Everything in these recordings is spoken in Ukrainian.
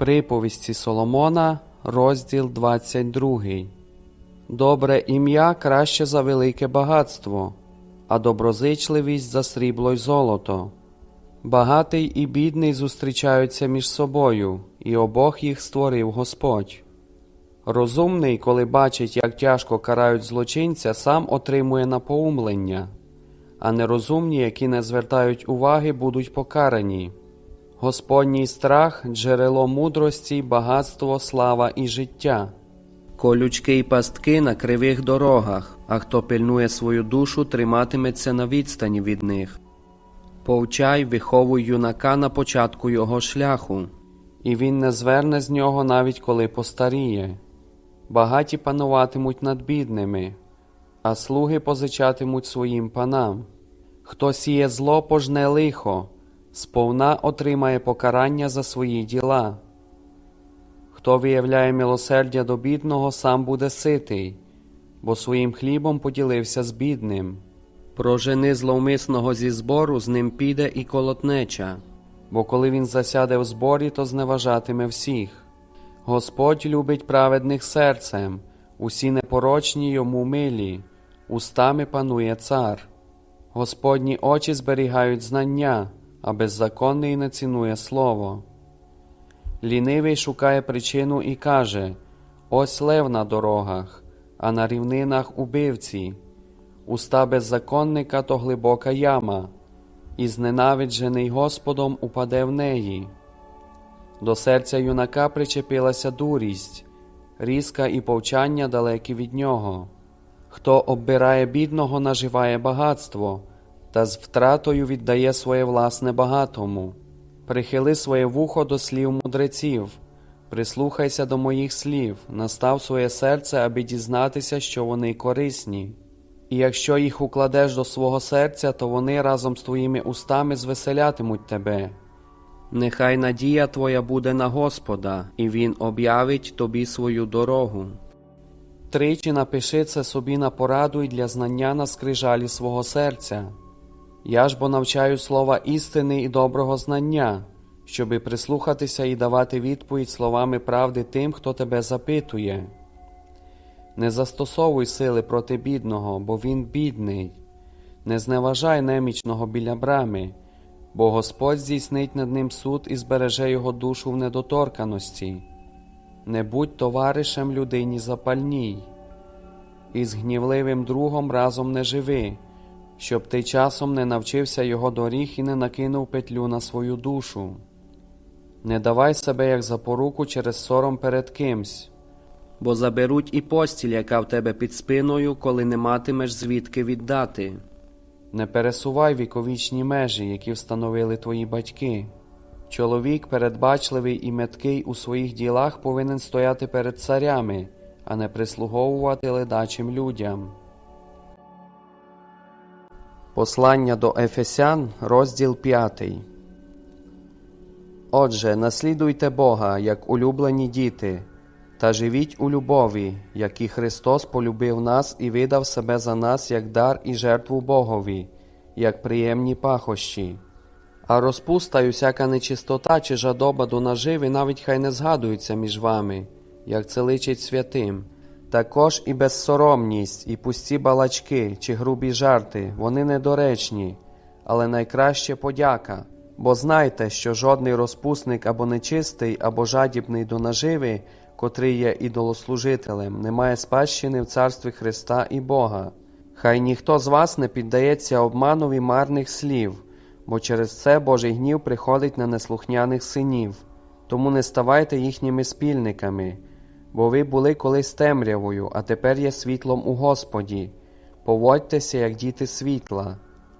Приповісті Соломона, розділ 22. Добре ім'я краще за велике багатство, а доброзичливість за срібло й золото. Багатий і бідний зустрічаються між собою, і обох їх створив Господь. Розумний, коли бачить, як тяжко карають злочинця, сам отримує напоумлення, а нерозумні, які не звертають уваги, будуть покарані. Господній страх джерело мудрості, багатство, слава і життя. Колючки й пастки на кривих дорогах, а хто пильнує свою душу, триматиметься на відстані від них. Повчай, виховуй юнака на початку його шляху, і він не зверне з нього навіть коли постаріє. Багаті пануватимуть над бідними, а слуги позичатимуть своїм панам. Хто сіє зло, пожне лихо, сповна отримає покарання за свої діла. Хто виявляє милосердя до бідного, сам буде ситий, бо своїм хлібом поділився з бідним. Прожени зловмисного зі збору, з ним піде і колотнеча, бо коли він засяде в зборі, то зневажатиме всіх. Господь любить праведних серцем, усі непорочні йому милі, устами панує цар. Господні очі зберігають знання, а беззаконний не цінує слово. Лінивий шукає причину і каже: Ось лев на дорогах, а на рівнинах убивці. Уста беззаконника то глибока яма, і зненавиджений Господом упаде в неї. До серця юнака причепилася дурість, різка і повчання далекі від нього. Хто оббирає бідного, наживає багатство, та з втратою віддає своє власне багатому. Прихили своє вухо до слів мудреців, прислухайся до моїх слів, настав своє серце, аби дізнатися, що вони корисні. І якщо їх укладеш до свого серця, то вони разом з твоїми устами звеселятимуть тебе. Нехай надія твоя буде на Господа, і Він об'явить тобі свою дорогу. Тричі напиши це собі на пораду й для знання на скрижалі свого серця. Я ж бо навчаю слова істини і доброго знання, щоби прислухатися і давати відповідь словами правди тим, хто тебе запитує. Не застосовуй сили проти бідного, бо він бідний, не зневажай немічного біля брами, бо Господь здійснить над ним суд і збереже його душу в недоторканості. Не будь товаришем людині запальній, і з гнівливим другом разом не живи, щоб ти часом не навчився його доріг і не накинув петлю на свою душу. Не давай себе як запоруку через сором перед кимсь, бо заберуть і постіль, яка в тебе під спиною, коли не матимеш звідки віддати. Не пересувай віковічні межі, які встановили твої батьки. Чоловік, передбачливий і меткий у своїх ділах, повинен стояти перед царями, а не прислуговувати ледачим людям. Послання до Ефесян, розділ 5. Отже, наслідуйте Бога, як улюблені діти, та живіть у любові, як і Христос полюбив нас і видав себе за нас як дар і жертву Богові, як приємні пахощі. А розпуста й усяка нечистота чи жадоба до наживи навіть хай не згадуються між вами, як це личить святим. Також і безсоромність, і пусті балачки чи грубі жарти, вони недоречні, але найкраще подяка. Бо знайте, що жодний розпусник або нечистий, або жадібний до наживи, котрий є ідолослужителем, не має спадщини в царстві Христа і Бога. Хай ніхто з вас не піддається обманові марних слів, бо через це Божий гнів приходить на неслухняних синів, тому не ставайте їхніми спільниками. Бо ви були колись темрявою, а тепер є світлом у Господі. Поводьтеся, як діти світла,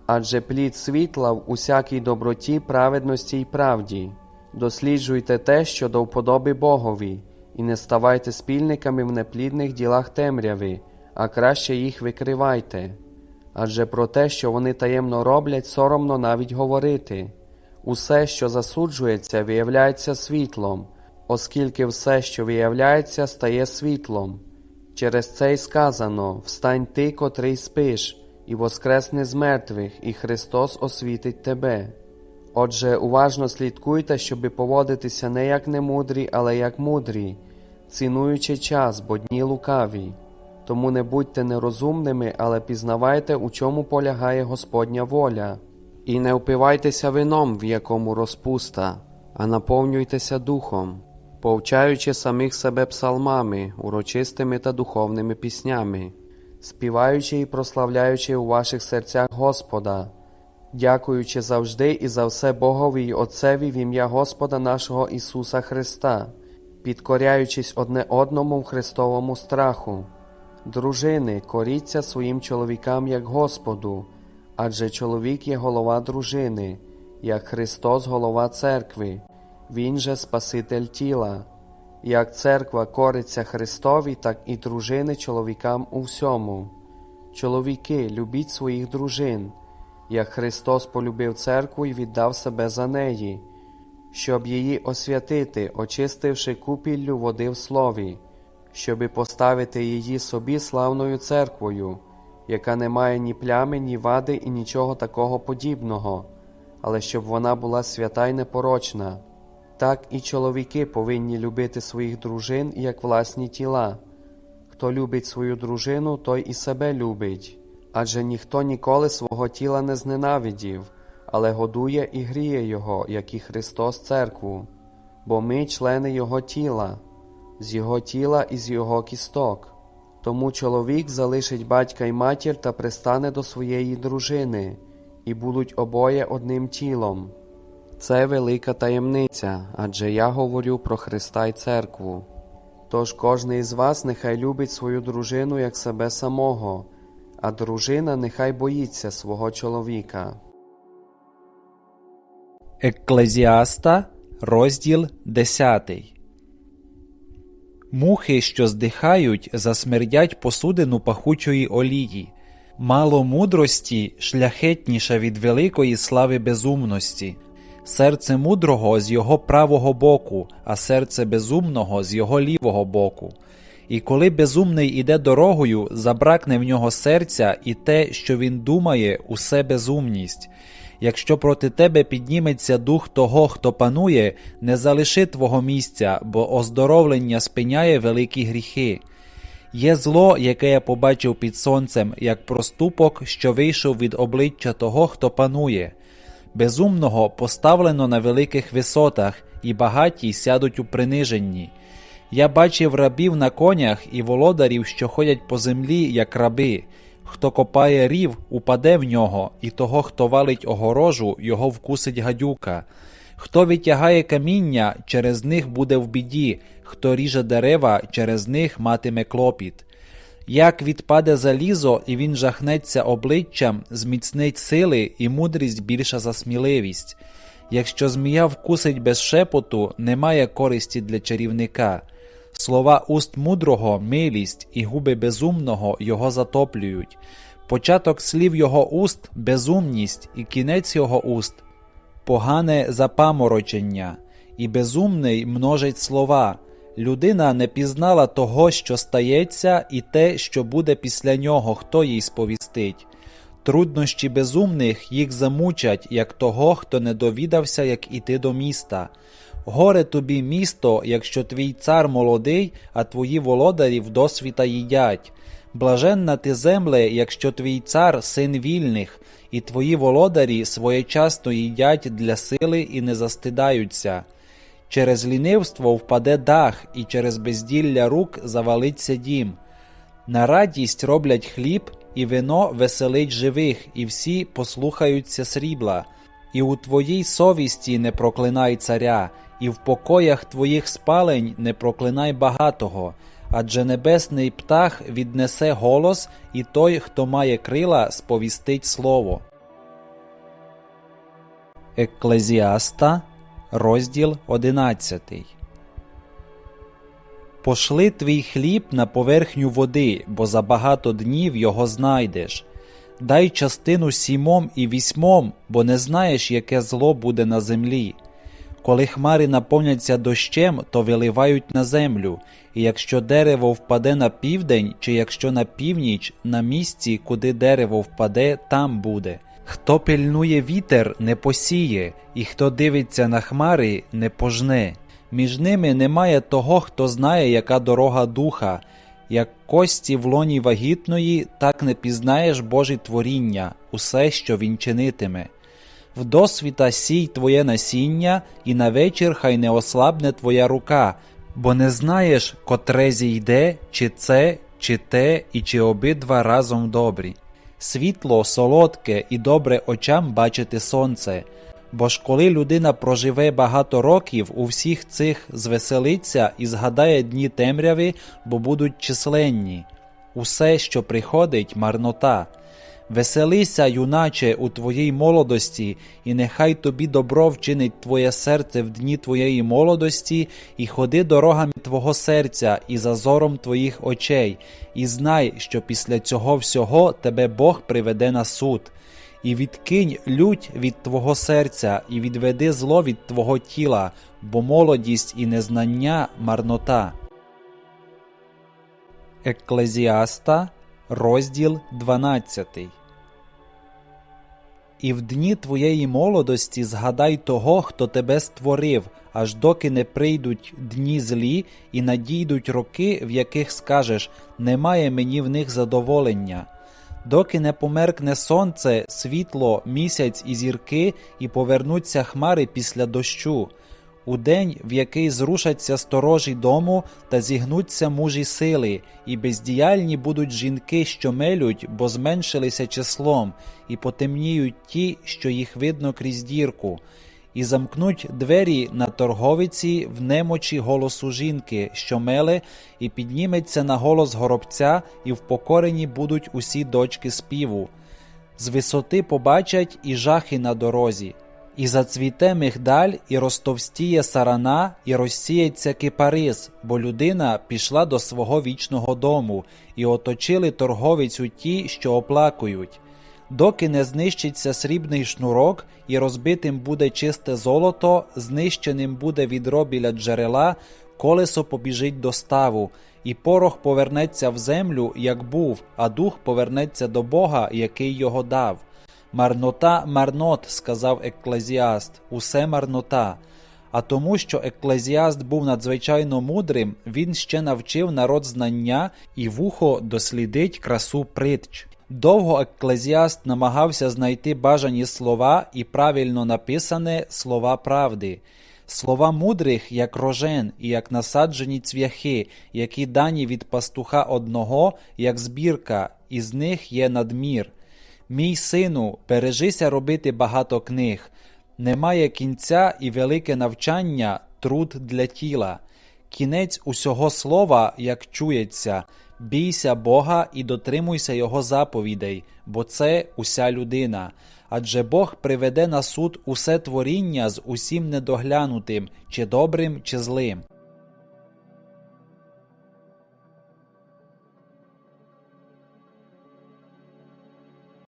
адже плід світла в усякій доброті, праведності й правді. Досліджуйте те, що до вподоби Богові, і не ставайте спільниками в неплідних ділах темряви, а краще їх викривайте. Адже про те, що вони таємно роблять, соромно навіть говорити. Усе, що засуджується, виявляється світлом оскільки все, що виявляється, стає світлом. Через це й сказано Встань ти, котрий спиш, і воскресне з мертвих, і Христос освітить тебе. Отже, уважно слідкуйте, щоби поводитися не як немудрі, але як мудрі, цінуючи час, бо дні лукаві. Тому не будьте нерозумними, але пізнавайте, у чому полягає Господня воля. І не впивайтеся вином, в якому розпуста, а наповнюйтеся духом, повчаючи самих себе псалмами, урочистими та духовними піснями, співаючи і прославляючи у ваших серцях Господа, дякуючи завжди і за все Богові й Отцеві в ім'я Господа нашого Ісуса Христа, підкоряючись одне одному в Христовому страху. Дружини, коріться своїм чоловікам як Господу, адже чоловік є голова дружини, як Христос голова церкви, Він же Спаситель тіла. Як церква кориться Христові, так і дружини чоловікам у всьому. Чоловіки, любіть своїх дружин, як Христос полюбив церкву і віддав себе за неї, щоб її освятити, очистивши купіллю води в слові, щоби поставити її собі славною церквою, яка не має ні плями, ні вади і нічого такого подібного, але щоб вона була свята й непорочна. Так і чоловіки повинні любити своїх дружин як власні тіла. Хто любить свою дружину, той і себе любить. Адже ніхто ніколи свого тіла не зненавидів, але годує і гріє його, як і Христос церкву, бо ми члени Його тіла, з Його тіла і з Його кісток. Тому чоловік залишить батька й матір та пристане до своєї дружини, і будуть обоє одним тілом. Це велика таємниця, адже я говорю про Христа й церкву. Тож кожний із вас нехай любить свою дружину як себе самого, а дружина нехай боїться свого чоловіка. Екклезіаста, розділ 10. Мухи, що здихають, засмердять посудину пахучої олії. Мало мудрості шляхетніше від великої слави безумності. Серце мудрого з його правого боку, а серце безумного з його лівого боку. І коли безумний іде дорогою, забракне в нього серця, і те, що він думає, усе безумність. Якщо проти тебе підніметься дух того, хто панує, не залиши твого місця, бо оздоровлення спиняє великі гріхи. Є зло, яке я побачив під сонцем, як проступок, що вийшов від обличчя того, хто панує. Безумного поставлено на великих висотах, і багаті сядуть у приниженні. Я бачив рабів на конях і володарів, що ходять по землі, як раби. Хто копає рів, упаде в нього, і того, хто валить огорожу, його вкусить гадюка. Хто витягає каміння, через них буде в біді, хто ріже дерева, через них матиме клопіт. Як відпаде залізо, і він жахнеться обличчям, зміцнить сили, і мудрість більша за сміливість. Якщо змія вкусить без шепоту, немає користі для чарівника. Слова уст мудрого милість, і губи безумного його затоплюють. Початок слів його уст безумність, і кінець його уст погане запаморочення, і безумний множить слова. Людина не пізнала того, що стається, і те, що буде після нього, хто їй сповістить. Труднощі безумних їх замучать, як того, хто не довідався, як іти до міста. Горе тобі місто, якщо твій цар молодий, а твої володарі вдосвіта їдять. Блаженна ти земле, якщо твій цар син вільних, і твої володарі своєчасно їдять для сили і не застидаються. Через лінивство впаде дах, і через безділля рук завалиться дім. На радість роблять хліб, і вино веселить живих, і всі послухаються срібла. І у твоїй совісті не проклинай царя, і в покоях твоїх спалень не проклинай багатого, адже небесний птах віднесе голос, і той, хто має крила, сповістить слово. Екклезіаста, розділ 11 Пошли твій хліб на поверхню води, бо за багато днів його знайдеш. Дай частину сімом і вісьмом, бо не знаєш, яке зло буде на землі. Коли хмари наповняться дощем, то виливають на землю, і якщо дерево впаде на південь, чи якщо на північ, на місці, куди дерево впаде, там буде. Хто пильнує вітер, не посіє, і хто дивиться на хмари, не пожне. Між ними немає того, хто знає, яка дорога духа. Як кості в лоні вагітної, так не пізнаєш Божі творіння, усе, що він чинитиме. Вдосвіта сій твоє насіння, і на вечір хай не ослабне твоя рука, бо не знаєш, котре зійде, чи це, чи те, і чи обидва разом добрі. Світло, солодке і добре очам бачити сонце. Бо ж коли людина проживе багато років, у всіх цих звеселиться і згадає дні темряви, бо будуть численні. Усе, що приходить, марнота. Веселися, юначе, у твоїй молодості, і нехай тобі добро вчинить твоє серце в дні твоєї молодості, і ходи дорогами твого серця і зазором твоїх очей, і знай, що після цього всього тебе Бог приведе на суд. І відкинь лють від твого серця, і відведи зло від твого тіла, бо молодість і незнання марнота. Еклезіаста, розділ 12. І в дні твоєї молодості згадай того, хто тебе створив, аж доки не прийдуть дні злі і надійдуть роки, в яких скажеш немає мені в них задоволення. Доки не померкне сонце, світло, місяць і зірки, і повернуться хмари після дощу, у день, в який зрушаться сторожі дому та зігнуться мужі сили, і бездіяльні будуть жінки, що мелють, бо зменшилися числом, і потемніють ті, що їх видно крізь дірку, і замкнуть двері на торговиці в немочі голосу жінки, що меле, і підніметься на голос горобця, і впокорені будуть усі дочки співу. З висоти побачать і жахи на дорозі. І зацвіте мигдаль, і розтовстіє сарана, і розсіється кипарис, бо людина пішла до свого вічного дому, і оточили торговицю ті, що оплакують. Доки не знищиться срібний шнурок, і розбитим буде чисте золото, знищеним буде відро біля джерела, колесо побіжить до ставу, і порох повернеться в землю, як був, а дух повернеться до Бога, який його дав. Марнота, марнот, сказав еклезіаст, усе марнота. А тому, що еклезіаст був надзвичайно мудрим, він ще навчив народ знання і вухо дослідить красу притч. Довго еклезіаст намагався знайти бажані слова і правильно написане слова правди. Слова мудрих, як рожен, і як насаджені цвяхи, які дані від пастуха одного, як збірка, із них є надмір. Мій сину, бережися робити багато книг. Немає кінця і велике навчання труд для тіла. Кінець усього слова, як чується, бійся Бога і дотримуйся Його заповідей, бо це уся людина. Адже Бог приведе на суд усе творіння з усім недоглянутим, чи добрим, чи злим.